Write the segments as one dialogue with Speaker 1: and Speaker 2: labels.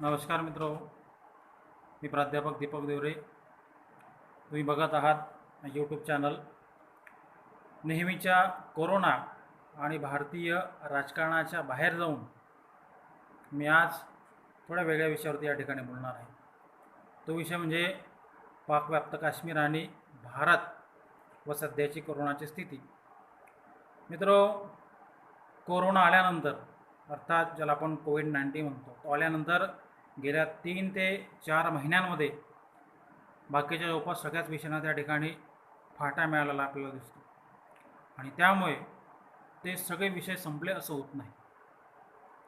Speaker 1: नमस्कार मित्र मी प्राध्यापक दीपक देवरे. तुम्ही बघत आहात यूट्यूब चॅनल नेहमीच्या कोरोना आणि भारतीय राजकारणाच्या बाहेर जाऊन मी आज थोड्या वेगळ्या विषयावरती या ठिकाणी बोलणार आहे. तो विषय म्हणजे पाकव्याप्त काश्मीर आणि भारत व सध्याची कोरोनाची स्थिती. मित्र कोरोना आल्यानंतर अर्थात ज्याला आपण कोविड नाईन्टीन म्हणतो तो आल्यानंतर गेल्या तीन ते चार महिन्यांमध्ये बाकीच्या जवळपास सगळ्याच विषयांना त्या ठिकाणी फाटा मिळालेला आपल्याला दिसतो. आणि त्यामुळे ते सगळे विषय संपले असं होत नाही.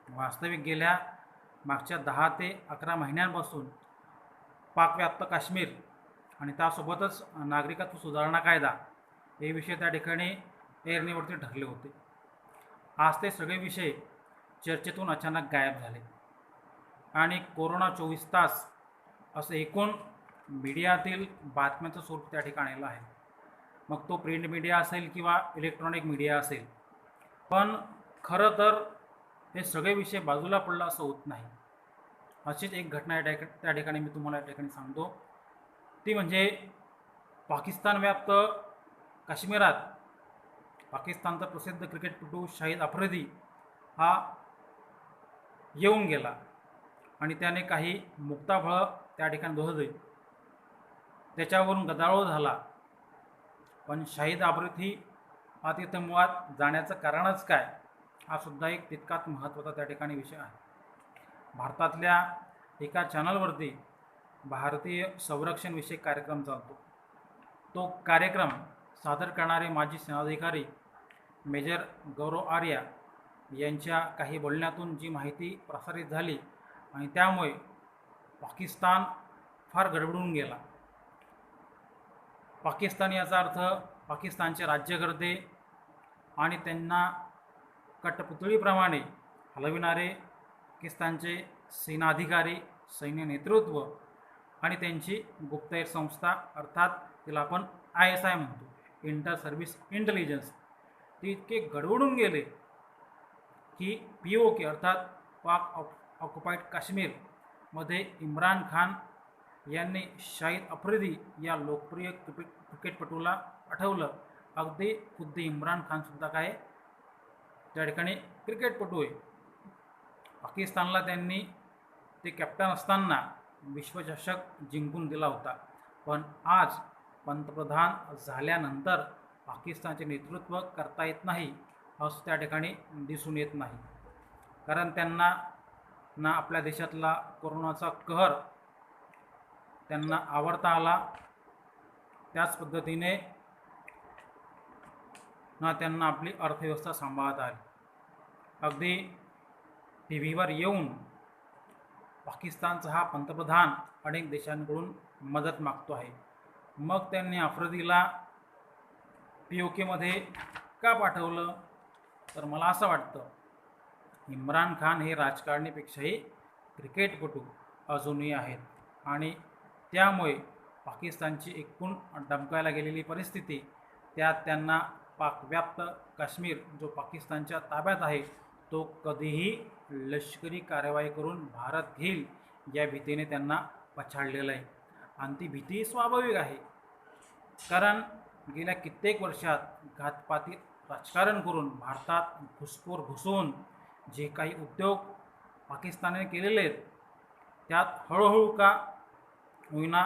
Speaker 1: वास्तविक गेल्या मागच्या दहा ते अकरा महिन्यांपासून पाकव्याप्त काश्मीर आणि त्यासोबतच नागरिकत्व सुधारणा कायदा हे विषय त्या ठिकाणी एरणीवरती ठरले होते. आज ते सगळे विषय चर्चेतून अचानक गायब झाले. आणि कोरोना चोवीस तास असं एकूण मीडियातील बातम्यांचं स्वरूप त्या ठिकाणी आहे. मग तो प्रिंट मीडिया असेल किंवा इलेक्ट्रॉनिक मीडिया असेल. पण खरं तर हे सगळे विषय बाजूला पडला असं होत नाही. अशीच एक घटना या त्या ठिकाणी मी तुम्हाला या ठिकाणी सांगतो. ती म्हणजे पाकिस्तान व्याप्त काश्मीरात पाकिस्तानचा प्रसिद्ध क्रिकेटपटू शाहिद आफ्रिदी हा येऊन गेला. आणि त्याने काही मुक्ताफळं त्या ठिकाणी दोहदली त्याच्यावरून गदारोळ झाला. पण शाहीद आफ्रिदी अतिथमुळात मुळात जाण्याचं कारणच काय हा सुद्धा एक तितकाच महत्त्वाचा त्या ठिकाणी विषय आहे. भारतातल्या एका चॅनलवरती भारतीय संरक्षणविषयक कार्यक्रम चालतो. तो कार्यक्रम सादर करणारे माजी सेनाधिकारी मेजर गौरव आर्या यांच्या काही बोलण्यातून जी माहिती प्रसारित झाली आणि त्यामुळे पाकिस्तान फार गडबडून गेला. पाकिस्तान याचा अर्थ पाकिस्तानचे राज्यकर्ते आणि त्यांना कटपुतळीप्रमाणे हलविणारे पाकिस्तानचे सेनाधिकारी सैन्य नेतृत्व आणि त्यांची गुप्तहेर संस्था अर्थात तिला आपण आय एस आय म्हणतो. इंटर सर्व्हिस इंटेलिजन्स ते इतके गडबडून गेले की पी ओ के अर्थात पाक ऑक्युपाईड काश्मीरमध्ये इम्रान खान यांनी शाहिद आफ्रिदी या लोकप्रिय क्रिकेट क्रिकेटपटूला आठवलं. अगदी खुद्द इम्रान खानसुद्धा काय? त्या ठिकाणी क्रिकेटपटू आहे. पाकिस्तानला त्यांनी ते कॅप्टन असताना विश्वचषक जिंकून दिला होता. पण आज पंतप्रधान झाल्यानंतर पाकिस्तानचे नेतृत्व करता येत नाही असं त्या ठिकाणी दिसून येत नाही. कारण त्यांना ना आपल्या देशातला कोरोनाचा कहर त्यांना आवडता आला. त्याच पद्धतीने ना त्यांना आपली अर्थव्यवस्था सांभाळता आली. अगदी टी व्हीवर येऊन पाकिस्तानचा हा पंतप्रधान अनेक देशांकडून मदत मागतो आहे. मग त्यांनी आफ्रिदीला पी ओ केमध्ये का पाठवलं? तर मला असं वाटतं इम्रान खान हे राजकारणीपेक्षाही क्रिकेटपटू अजूनही आहेत. आणि त्यामुळे पाकिस्तानची एकूण डमकायला गेलेली परिस्थिती त्यात त्यांना पाकव्याप्त काश्मीर जो पाकिस्तानच्या ताब्यात आहे तो कधीही लष्करी कारवाई करून भारत घेईल या भीतीने त्यांना पछाडलेलं आहे. आणि ती भीती स्वाभाविक आहे. कारण गेल्या कित्येक वर्षात घातपाती राजकारण करून भारतात घुसखोर घुसवून जे काही उद्योग पाकिस्तानने केलेले आहेत त्यात हळूहळू का होईना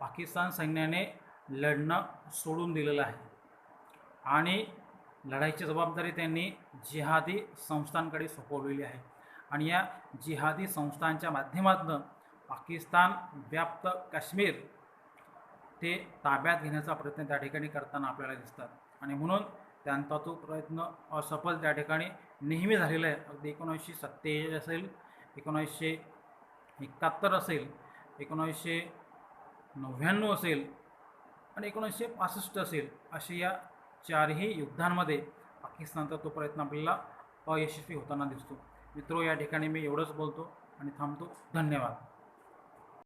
Speaker 1: पाकिस्तान सैन्याने लढणं सोडून दिलेलं आहे. आणि लढाईची जबाबदारी त्यांनी जिहादी संस्थांकडे सोपवलेली आहे. आणि या जिहादी संस्थांच्या माध्यमातून पाकिस्तान व्याप्त काश्मीर ते ताब्यात घेण्याचा प्रयत्न त्या ठिकाणी करताना आपल्याला दिसतात. आणि म्हणून त्यांचा तो प्रयत्न असफल त्या ठिकाणी नेहमी झालेलं आहे. अगदी एकोणीसशे सत्तेचाळीस असेल एकोणीसशे एकाहत्तर असेल एकोणीसशे नव्याण्णव असेल आणि एकोणीसशे पासष्ट असेल असे या चारही युद्धांमध्ये पाकिस्तानचा तो प्रयत्न आपल्याला अयशस्वी होताना दिसतो. मित्रो या ठिकाणी मी एवढंच बोलतो आणि थांबतो. धन्यवाद.